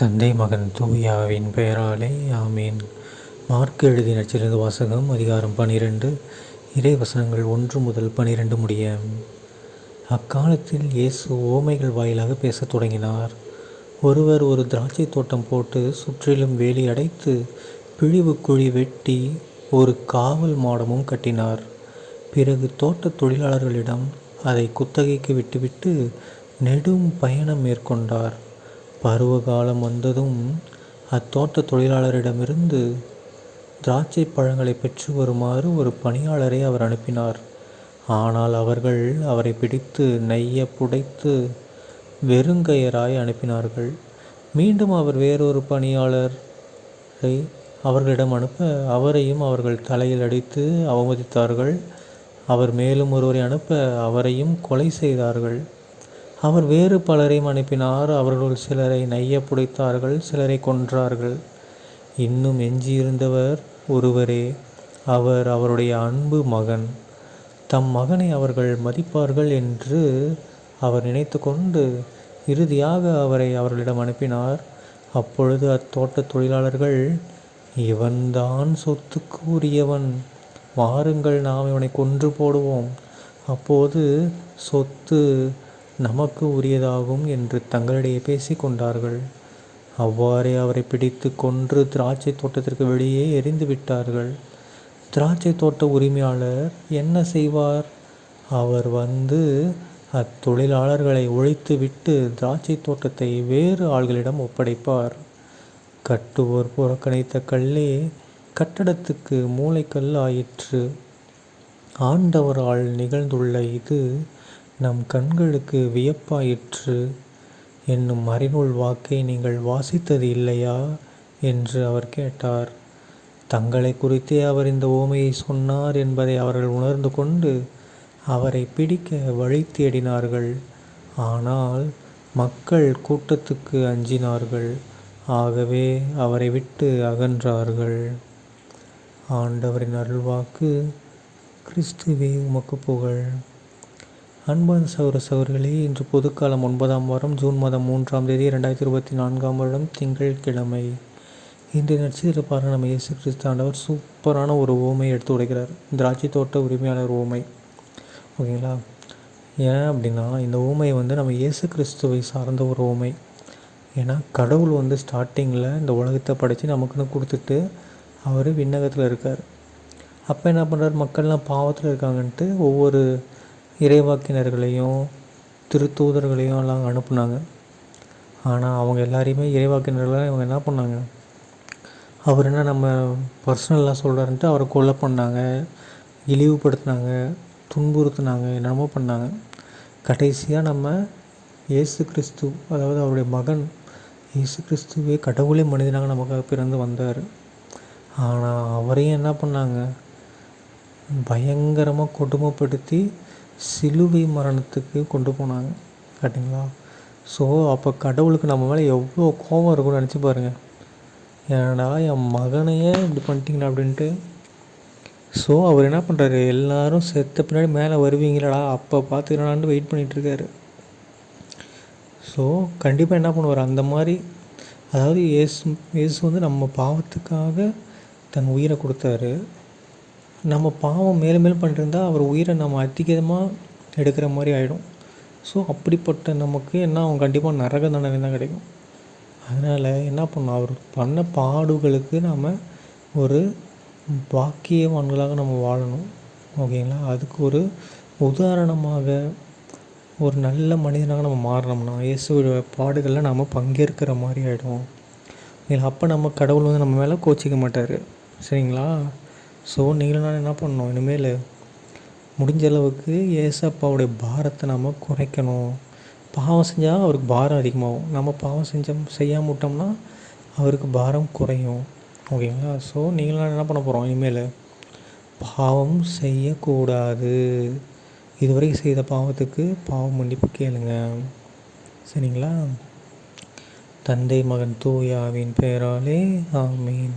தந்தை மகன் தூயாவின் பெயராலே ஆமீன். மார்க் எழுதிய நச்சிலிருந்து வாசகம் அதிகாரம் பனிரெண்டு. இறை வசனங்கள் ஒன்று முதல் பனிரெண்டு முடிய. அக்காலத்தில் இயேசு ஓமைகள் வாயிலாக பேசத் தொடங்கினார். ஒருவர் ஒரு திராட்சை தோட்டம் போட்டு சுற்றிலும் வேலி அடைத்து பிழிவு குழி வெட்டி ஒரு காவல் மாடமும் கட்டினார். பிறகு தோட்ட தொழிலாளர்களிடம் அதை குத்தகைக்கு விட்டுவிட்டு நெடும் பயணம் மேற்கொண்டார். பருவ காலம் வந்ததும் அத்தோட்ட தொழிலாளரிடமிருந்து திராட்சை பழங்களை பெற்று வருமாறு ஒரு பணியாளரை அவர் அனுப்பினார். ஆனால் அவர்கள் அவரை பிடித்து நெய்ய புடைத்து வெறுங்கையராய் அனுப்பினார்கள். மீண்டும் அவர் வேறொரு பணியாளரை அவர்களிடம் அனுப்ப அவரையும் அவர்கள் தலையில் அடித்து அவமதித்தார்கள். அவர் மேலும் ஒருவரை அனுப்ப அவரையும் கொலை செய்தார்கள். அவர் வேறு பலரையும் அனுப்பினார். அவர்களுள் சிலரை நைய புடைத்தார்கள் சிலரை கொன்றார்கள். இன்னும் எஞ்சியிருந்தவர் ஒருவரே அவர் அவருடைய அன்பு மகன். தம் மகனை அவர்கள் மதிப்பார்கள் என்று அவர் நினைத்து கொண்டு இறுதியாக அவரை அவர்களிடம் அனுப்பினார். அப்பொழுது அத்தோட்ட தொழிலாளர்கள் இவன்தான் சொத்துக்கு உரியவன் வாருங்கள் நாம் இவனை கொன்று போடுவோம். அப்போது சொத்து நமக்கு உரியதாகும் என்று தங்களிடையே பேசி கொண்டார்கள் அவ்வாறே அவரை பிடித்து கொன்று திராட்சை தோட்டத்திற்கு வெளியே எரிந்து விட்டார்கள். திராட்சை தோட்ட உரிமையாளர் என்ன செய்வார்? அவர் வந்து அத்தொழிலாளர்களை ஒழித்து விட்டு திராட்சை தோட்டத்தை வேறு ஆள்களிடம் ஒப்படைப்பார். கட்டுவோர் புறக்கணித்த கல்லே கட்டடத்துக்கு மூளைக்கல் ஆயிற்று ஆண்டவரால் நிகழ்ந்துள்ள இது நம் கண்களுக்கு வியப்பாயிற்று. என்னும் மறைநூல் வாக்கை நீங்கள் வாசித்தது இல்லையா? என்று அவர் கேட்டார். தங்களை குறித்தே அவர் இந்த ஓமையை சொன்னார் என்பதை அவர்கள் உணர்ந்து கொண்டு அவரை பிடிக்க வழி தேடினார்கள். ஆனால் மக்கள் கூட்டத்துக்கு அஞ்சினார்கள். ஆகவே அவரை விட்டு அகன்றார்கள். ஆண்டவரின் அருள்வாக்கு கிறிஸ்துவே உமக்கு புகழ். அன்பான சௌர சௌர்களே இன்று பொதுக்காலம் ஒன்பதாம் வாரம் ஜூன் மாதம் மூன்றாம் தேதி ரெண்டாயிரத்தி இருபத்தி நான்காம் வருடம் திங்கட்கிழமை இன்று நட்சத்திர பாருங்கள் நம்ம இயேசு கிறிஸ்தாண்டவர் சூப்பரான ஒரு ஓமை எடுத்து உடைக்கிறார். திராட்சை தோட்ட உரிமையாளர் ஓமை. ஓகேங்களா? ஏன் அப்படின்னா இந்த ஓமை வந்து நம்ம இயேசு கிறிஸ்துவை சார்ந்த ஒரு ஓமை. ஏன்னா கடவுள் வந்து ஸ்டார்டிங்கில் இந்த உலகத்தை படைத்து நமக்குன்னு கொடுத்துட்டு அவர் விண்ணகத்தில் இருக்கார். அப்போ என்ன பண்ணுறாரு மக்கள்லாம் பாவத்தில் இருக்காங்கன்ட்டு ஒவ்வொரு இறைவாக்கினர்களையும் திருத்தூதர்களையும் எல்லாம் அனுப்புனாங்க. ஆனால் அவங்க எல்லாரையுமே இறைவாக்கினர்களாக இவங்க என்ன பண்ணாங்க? அவர் என்ன நம்ம பர்சனலாக சொல்கிறாருன்ட்டு அவரை கொலை பண்ணாங்க இழிவுபடுத்தினாங்க துன்புறுத்தினாங்க என்னென்னமோ பண்ணாங்க. கடைசியாக நம்ம இயேசு கிறிஸ்து அதாவது அவருடைய மகன் இயேசு கிறிஸ்துவே கடவுளே மனிதனாக நமக்காக பிறந்து வந்தார். ஆனால் அவரையும் என்ன பண்ணாங்க? பயங்கரமாக கொடுமைப்படுத்தி சிலுவை மரணத்துக்கு கொண்டு போனாங்க. கரெக்டுங்களா ஸோ அப்போ கடவுளுக்கு நம்ம மேலே எவ்வளோ கோபம் இருக்கும்னு நினச்சி பாருங்கள் ஏன்னா என் மகனையே இப்படி பண்ணிட்டீங்களா? அப்படின்ட்டு. ஸோ அவர் என்ன பண்ணுறாரு எல்லோரும் செத்த பின்னாடி மேலே வருவீங்களடா அப்போ பார்த்துக்கிறான்னு வெயிட் பண்ணிகிட்ருக்காரு ஸோ கண்டிப்பாக என்ன பண்ணுவார்? அந்த மாதிரி அதாவது இயேசு இயேசு வந்து நம்ம பாவத்துக்காக தன் உயிரை கொடுத்தாரு. நம்ம பாவம் மேலும் மேலும் பண்ணிருந்தால் அவர் உயிரை நம்ம அதிகமாக எடுக்கிற மாதிரி ஆகிடும் ஸோ அப்படிப்பட்ட நமக்கு என்ன அவன் கண்டிப்பாக நரக தண்டனை தான் கிடைக்கும். அதனால் என்ன பண்ணணும்? அவர் பண்ண பாடுகளுக்கு நாம் ஒரு பாக்கியவான்களாக நம்ம வாழணும். ஓகேங்களா அதுக்கு ஒரு உதாரணமாக ஒரு நல்ல மனிதனாக நம்ம மாறினோம்னா இயேசுவோட பாடுகளில் நாம் பங்கேற்கிற மாதிரி ஆகிடும் இல்லை அப்போ நம்ம கடவுள் வந்து நம்ம மேலே கோச்சிக்க மாட்டார். சரிங்களா? ஸோ நீங்களும் நான் என்ன பண்ணணும்? இனிமேல் முடிஞ்ச அளவுக்கு ஏசப்பாவுடைய பாரத்தை நம்ம குறைக்கணும். பாவம் செஞ்சால் அவருக்கு பாரம் அதிகமாகும். நம்ம பாவம் செஞ்ச செய்யாமல் விட்டோம்னா அவருக்கு பாரம் குறையும். ஓகேங்களா? ஸோ நீங்களும் என்ன பண்ண போகிறோம் இனிமேல் பாவம் செய்யக்கூடாது. இதுவரைக்கும் செய்த பாவத்துக்கு பாவம் மன்னிப்பு கேளுங்க. சரிங்களா? தந்தை மகன் தூயாவின் பெயராலே ஆமீன்.